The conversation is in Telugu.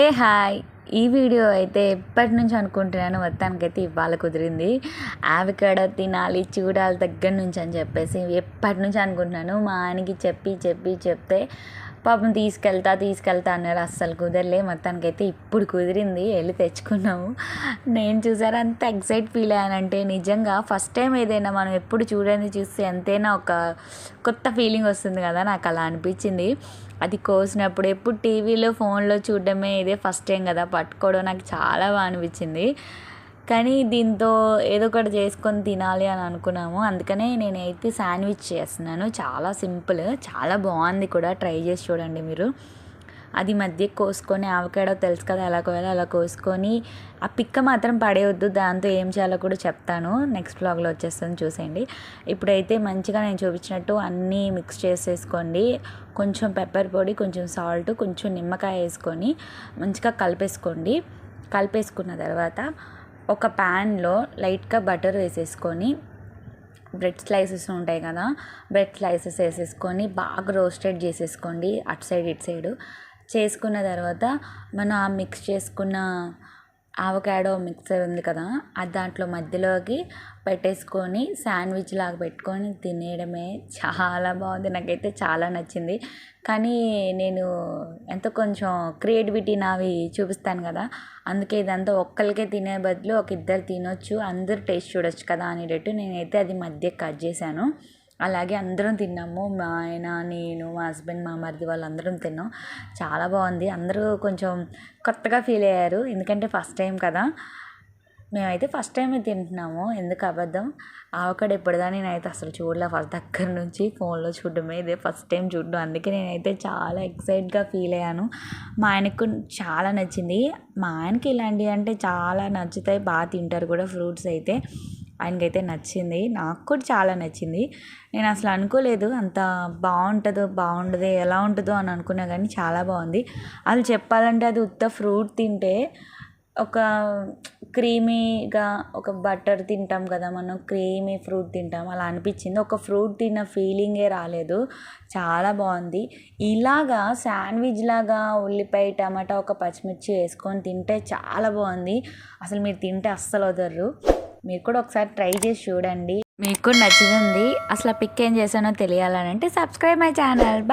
ఏ హాయ్. ఈ వీడియో అయితే ఎప్పటి నుంచి అనుకుంటున్నాను మొత్తానికైతే ఇవాళ కుదిరింది. ఆవికాడ తినాలి చూడాలి దగ్గర నుంచి అని చెప్పేసి ఎప్పటి నుంచి అనుకుంటున్నాను మా ఆయనకి చెప్పి చెప్పి చెప్తే పాపం తీసుకెళ్తా తీసుకెళ్తా అన్నారు అస్సలు కుదరలే మొత్తానికైతే ఇప్పుడు కుదిరింది. వెళ్ళి తెచ్చుకున్నాము. నేను చూసారా అంత ఎక్సైట్ ఫీల్ అయ్యానంటే నిజంగా ఫస్ట్ టైం ఏదైనా మనం ఎప్పుడు చూడని చూస్తే ఎంతైనా ఒక కొత్త ఫీలింగ్ వస్తుంది కదా నాకు అలా అనిపించింది. అది కోసినప్పుడు ఎప్పుడు టీవీలో ఫోన్లో చూడడమే ఇదే ఫస్ట్ టైం కదా పట్టుకోవడం. నాకు చాలా బాగా అనిపించింది. కానీ దీంతో ఏదో ఒకటి చేసుకొని తినాలి అని అనుకున్నాము. అందుకనే నేనైతే శాండ్విచ్ చేస్తున్నాను. చాలా సింపుల్ చాలా బాగుంది కూడా. ట్రై చేసి చూడండి మీరు. అది మధ్య కోసుకొని ఆవకాడో తెలుసు కదా ఎలా కోయాలో అలా కోసుకొని ఆ పిక్క మాత్రం పడేయొద్దు. దాంతో ఏం చేయాలో కూడా చెప్తాను. నెక్స్ట్ బ్లాగ్లో వచ్చేస్తుంది చూసేయండి. ఇప్పుడైతే మంచిగా నేను చూపించినట్టు అన్నీ మిక్స్ చేసేసుకోండి. కొంచెం పెప్పర్ పొడి కొంచెం సాల్ట్ కొంచెం నిమ్మకాయ వేసుకొని మంచిగా కలిపేసుకోండి. కలిపేసుకున్న తర్వాత ఒక ప్యాన్లో లైట్గా బటర్ వేసేసుకొని బ్రెడ్ స్లైసెస్ ఉంటాయి కదా బ్రెడ్ స్లైసెస్ వేసేసుకొని బాగా రోస్టెడ్ చేసేసుకోండి. అటు సైడ్ ఇటు సైడు చేసుకున్న తర్వాత మనం ఆ మిక్స్ చేసుకున్న ఆవకాడో మిక్సర్ ఉంది కదా అది దాంట్లో మధ్యలోకి పెట్టేసుకొని శాండ్విచ్ లాగా పెట్టుకొని తినేయడమే చాలా బాగుంది. నాకైతే చాలా నచ్చింది. కానీ నేను ఎంతో కొంచెం క్రియేటివిటీ నావి చూపిస్తాను కదా అందుకే ఇదంతా ఒక్కరికే తినే బదులు ఒక ఇద్దరు తినొచ్చు అందరు టేస్ట్ చూడొచ్చు కదా అనేటట్టు నేనైతే అది మధ్య కట్ చేశాను. అలాగే అందరం తిన్నాము. మా ఆయన నేను మా హస్బెండ్ మా మరిది వాళ్ళందరం తిన్నాం. చాలా బాగుంది. అందరూ కొంచెం కొత్తగా ఫీల్ అయ్యారు. ఎందుకంటే ఫస్ట్ టైం కదా. మేమైతే ఫస్ట్ టైం తింటున్నాము. ఎందుకు అబద్ధం? ఆవకాడ ఎప్పుడుదా నేనైతే అసలు చూడలే. ఫస్ట్ దగ్గర నుంచి ఫోన్లో చూడడమే ఇదే ఫస్ట్ టైం చూడడం. అందుకే నేనైతే చాలా ఎక్సైట్గా ఫీల్ అయ్యాను. మా ఆయనకు చాలా నచ్చింది. మా ఆయనకి ఇలాంటివి అంటే చాలా నచ్చుతాయి. బాగా తింటారు కూడా ఫ్రూట్స్ అయితే. ఆయనకైతే నచ్చింది. నాకు కూడా చాలా నచ్చింది. నేను అసలు అనుకోలేదు అంత బాగుంటుందో బాగుండదు ఎలా ఉంటుందో అని అనుకున్నా కానీ చాలా బాగుంది. అది చెప్పాలంటే అది ఉత్త ఫ్రూట్ తింటే ఒక క్రీమీగా ఒక బటర్ తింటాం కదా మనం క్రీమీ ఫ్రూట్ తింటాం. అలా అనిపించింది. ఒక ఫ్రూట్ తిన్న ఫీలింగే రాలేదు. చాలా బాగుంది. ఇలాగా శాండ్విచ్ లాగా ఉల్లిపాయ టమాటా ఒక పచ్చిమిర్చి వేసుకొని తింటే చాలా బాగుంది. అసలు మీరు తింటే అస్సలు వదర్రు. మీరు కూడా ఒకసారి ట్రై చేసి చూడండి. మీకు కూడా నచ్చుతుంది. అసలు పిక్ ఏం చేశానో తెలియాలని అంటే సబ్స్క్రైబ్ మై ఛానల్.